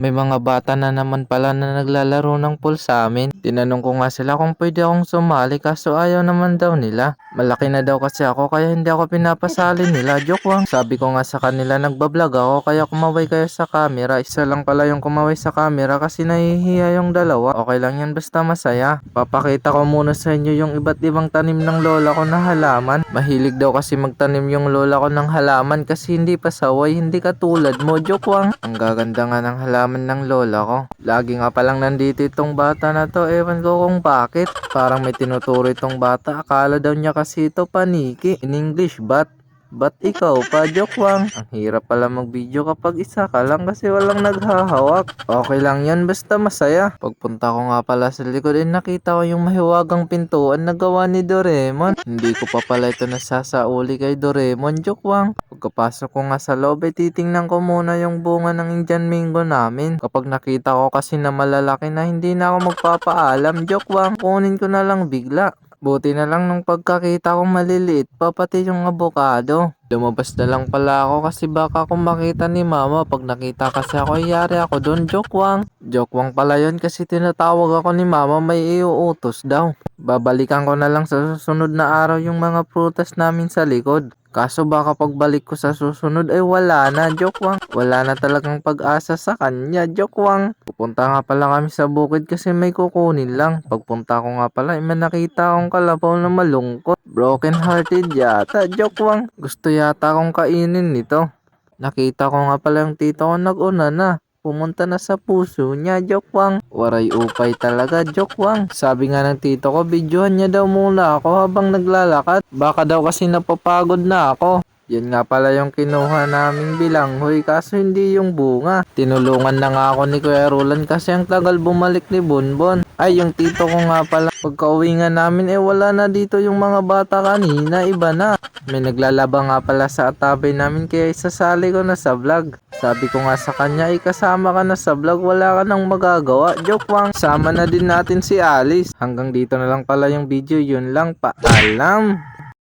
May mga bata na naman pala na naglalaro ng pool sa amin. Tinanong ko nga sila kung pwede akong sumali kaso ayaw naman daw nila. Malaki na daw kasi ako kaya hindi ako pinapasali nila. Joke lang. Sabi ko nga sa kanila nagbablog ako kaya kumaway kayo sa camera. Isa lang pala yung kumaway sa camera kasi nahihiya yung dalawa. Okay lang yan basta masaya. Papakita ko muna sa inyo yung iba't ibang tanim ng lola ko na halaman. Mahilig daw kasi magtanim yung lola ko ng halaman kasi hindi pa saway, hindi katulad mo. Joke lang. Ang gaganda nga ng halaman ng lola ko. Lagi nga palang nandito itong bata na to. Ewan ko kung bakit. Parang may tinuturo itong bata. Akala daw niya kasi ito paniki. In English, bat. Ba't ikaw pa, joke lang? Ang hirap pala mag-video kapag isa ka lang kasi walang naghahawak. Okay lang yan, basta masaya. Pagpunta ko nga pala sa likod, eh nakita ko yung mahiwagang pintuan na gawa ni Doraemon. Hindi ko pa pala ito nasasauli kay Doraemon, joke lang. Pagkapasok ko nga sa loob, eh titingnan ko muna yung bunga ng Indian Mango namin. Kapag nakita ko kasi na malalaki na hindi na ako magpapaalam, joke lang, kunin ko na lang bigla. Buti na lang nung pagkakita ko maliliit pa pati yung abokado. Lumabas na lang pala ako kasi baka kung makita ni mama pag nakita kasi ako iyari ako doon jokwang. Jokwang pala yun kasi tinatawag ako ni mama may iuutos daw. Babalikan ko na lang sa susunod na araw yung mga prutas namin sa likod. Kaso baka pagbalik ko sa susunod ay wala na, jokwang. Wala na talagang pag-asa sa kanya, jokwang. Pupunta nga pala kami sa bukid kasi may kukunin lang. Pagpunta ko nga pala, ay may nakita akong kalabaw na malungkot. Broken hearted yata, jokwang. Gusto yata akong kainin nito. Nakita ko nga pala yung tito ko nag-una na. Pumunta na sa puso niya, jokwang. Waray upay talaga, jokwang. Sabi nga ng tito ko, videohan niya daw muna ako habang naglalakad. Baka daw kasi napapagod na ako. Yan nga pala yung kinuha naming bilanghoy kaso hindi yung bunga. Tinulungan na nga ako ni Kuya Roland kasi ang tagal bumalik ni Bonbon. Ay, yung tito ko nga pala. Pagka uwi nga namin, eh wala na dito yung mga bata kanina. Iba na. May naglalaba nga pala sa atabay namin kaya isasali ko na sa vlog. Sabi ko nga sa kanya, eh kasama ka na sa vlog, wala ka nang magagawa. Joke lang. Sama na din natin si Alice. Hanggang dito na lang pala yung video, yun lang. Paalam!